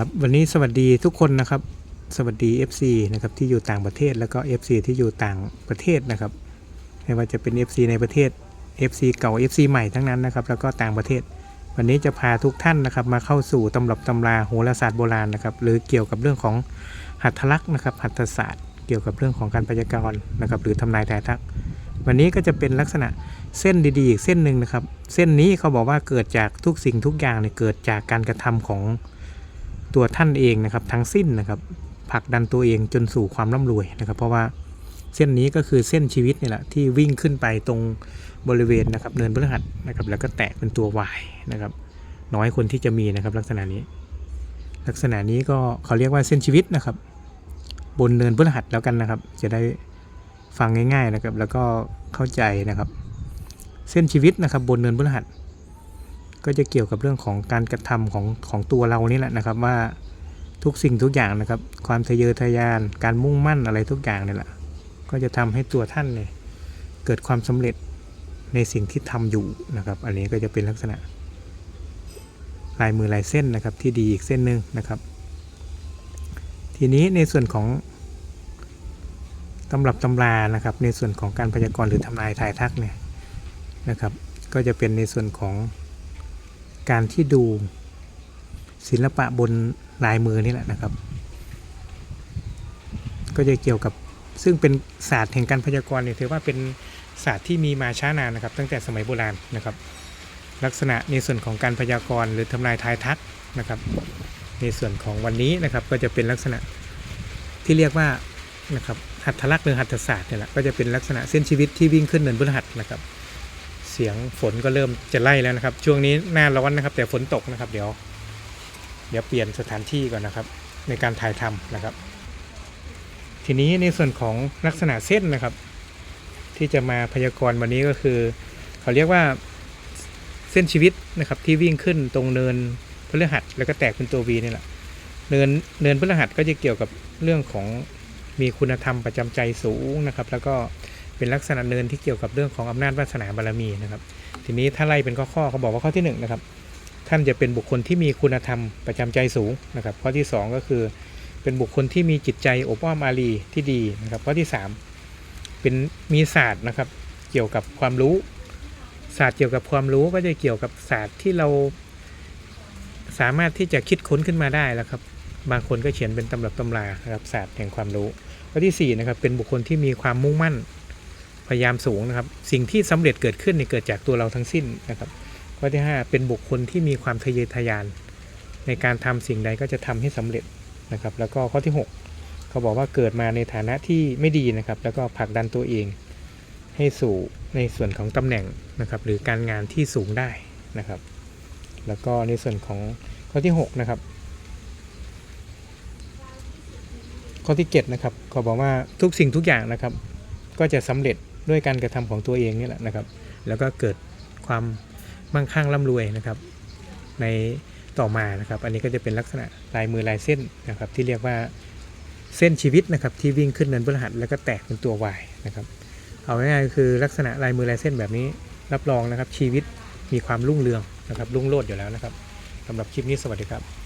ครับวันนี้สวัสดีทุกคนนะครับ สวัสดี FC นะครับที่อยู่ต่างประเทศแล้วก็ FC ที่อยู่ต่างประเทศนะครับไม่ว่าจะเป็น FC ในประเทศ FC เก่า FC ใหม่ทั้งนั้นนะครับ แล้วก็ต่างประเทศ วันนี้จะพาทุกท่านนะครับ มาเข้าสู่ตำรับตำราโหราศาสตร์โบราณนะครับ หรือเกี่ยวกับเรื่องของหัตถลักษณ์นะครับ หัตถศาสตร์ เกี่ยวกับเรื่องของการพยากรณ์นะครับ หรือทำนายทายทัก วันนี้ก็จะเป็นลักษณะเส้นดีๆอีกเส้นหนึ่งนะครับ เส้นนี้เขาบอกว่าเกิดจากทุกสิ่งทุกอย่างเนี่ยเกิดจากการกระทำของ ตัวท่านเองนะครับทั้งสิ้นนะครับผลักดันตัวเองจนสู่ความร่ำรวยนะครับ เพราะว่าเส้นนี้ก็คือเส้นชีวิตนี่แหละที่วิ่งขึ้นไปตรงบริเวณนะครับเนินพฤหัสนะครับแล้วก็แตกเป็นตัววายนะครับ น้อยคนที่จะมีนะครับลักษณะนี้ ลักษณะนี้ก็เขาเรียกว่าเส้นชีวิตนะครับ บนเนินพฤหัสแล้วกันนะครับ จะได้ฟังง่าย ๆนะครับ แล้วก็เข้าใจนะครับ เส้นชีวิตนะครับบนเนินพฤหัส ก็จะเกี่ยวกับเรื่องของการกระทำของของตัวเรานี่แหละนะครับว่าทุกสิ่งทุกอย่างนะครับ ความทะเยอทะยาน การมุ่งมั่นอะไรทุกอย่างนี่แหละก็จะทำให้ตัวท่านเนี่ยเกิดความสำเร็จในสิ่งที่ทำอยู่นะครับ อันนี้ก็จะเป็นลักษณะลายมือลายเส้นนะครับที่ดีอีกเส้นหนึ่งนะครับ ทีนี้ในส่วนของตำรับตำรานะครับ ในส่วนของการพยากรณ์หรือทำนายทายทักเนี่ยนะครับ ก็จะเป็นในส่วนของ การที่ดูศิลปะบนลายมือนี่แหละนะครับ ก็จะเกี่ยวกับซึ่งเป็นศาสตร์แห่งการพยากรณ์เนี่ยถือว่าเป็นศาสตร์ที่มีมาช้านานนะครับ ตั้งแต่สมัยโบราณนะครับ ลักษณะในส่วนของการพยากรณ์หรือทำนายทายทักนะครับ ในส่วนของวันนี้นะครับ ก็จะเป็นลักษณะที่เรียกว่านะครับหัตถลักษณ์หรือหัตถศาสตร์เนี่ยแหละก็จะเป็นลักษณะเส้นชีวิตที่วิ่งขึ้นเนินพฤหัสนะครับ เสียงฝนก็เริ่มจะไล่แล้วนะครับ ช่วงนี้หน้าร้อนนะครับ แต่ฝนตกนะครับ เดี๋ยว เดี๋ยวเปลี่ยนสถานที่ก่อนนะครับ ในการถ่ายทำนะครับ ทีนี้ในส่วนของลักษณะเส้นนะครับ ที่จะมาพยากรณ์วันนี้ก็คือ เขาเรียกว่าเส้นชีวิตนะครับ ที่วิ่งขึ้นตรงเนินพฤหัสแล้วก็แตกเป็นตัววีนี่แหละเนินเนินพฤหัสก็จะเกี่ยวกับเรื่องของมีคุณธรรมประจำใจสูงนะครับ แล้วก็ เป็นลักษณะเนินที่เกี่ยวกับเรื่องของอำนาจวาสนาบารมีนะครับ ทีนี้ถ้าไล่เป็นข้อข้อเขาบอกว่าข้อที่1นงนะครับ ท่านจะเป็นบุคคลที่มีคุณธรรมประจำใจสูงนะครับ ข้อที่ 2 ก็คือ เป็นบุคคลที่มีจิตใจอบอ้อมอารีที่ดีนะครับ ข้อที่ 3 เป็นมีศาสตร์นะครับเกี่ยวกับความรู้ ศาสตร์เกี่ยวกับความรู้ก็จะเกี่ยวกับศาสตร์ที่เราสามารถที่จะคิดค้นขึ้นมาได้แล้วครับ บางคนก็เขียนเป็นตำรับตำรานะครับศาสตร์แห่งความรู้ ข้อที่สี่นะครับเป็นบุคคลที่มีความมุ่งมั่น พยายามสูงนะครับ สิ่งที่สำเร็จเกิดขึ้นเนี่ยเกิดจากตัวเราทั้งสิ้นนะครับ ข้อที่ 5 เป็นบุคคลที่มีความทะเยอทะยาน ในการทำสิ่งใดก็จะทำให้สำเร็จนะครับ แล้วก็ข้อที่ 6 เขาบอกว่าเกิดมาในฐานะที่ไม่ดีนะครับ แล้วก็ผลักดันตัวเอง ให้สู่ในส่วนของตำแหน่งนะครับ หรือการงานที่สูงได้นะครับ แล้วก็ในส่วนของข้อที่ 6 นะครับข้อที่7นะครับเขาบอกว่าทุกสิ่งทุกอย่างนะครับ ก็จะสำเร็จ ด้วยการกระทำของตัวเองนี่แหละนะครับ แล้วก็เกิดความมั่งคั่งร่ำรวยนะครับ ในต่อมานะครับ อันนี้ก็จะเป็นลักษณะลายมือลายเส้นนะครับ ที่เรียกว่าเส้นชีวิตนะครับที่วิ่งขึ้นเนินพฤหัสแล้วก็แตกเป็นตัววายนะครับเอาง่ายๆคือลักษณะลายมือลายเส้นแบบนี้รับรองนะครับชีวิตมีความรุ่งเรืองนะครับรุ่งโรจน์อยู่แล้วนะครับสำหรับคลิปนี้สวัสดีครับ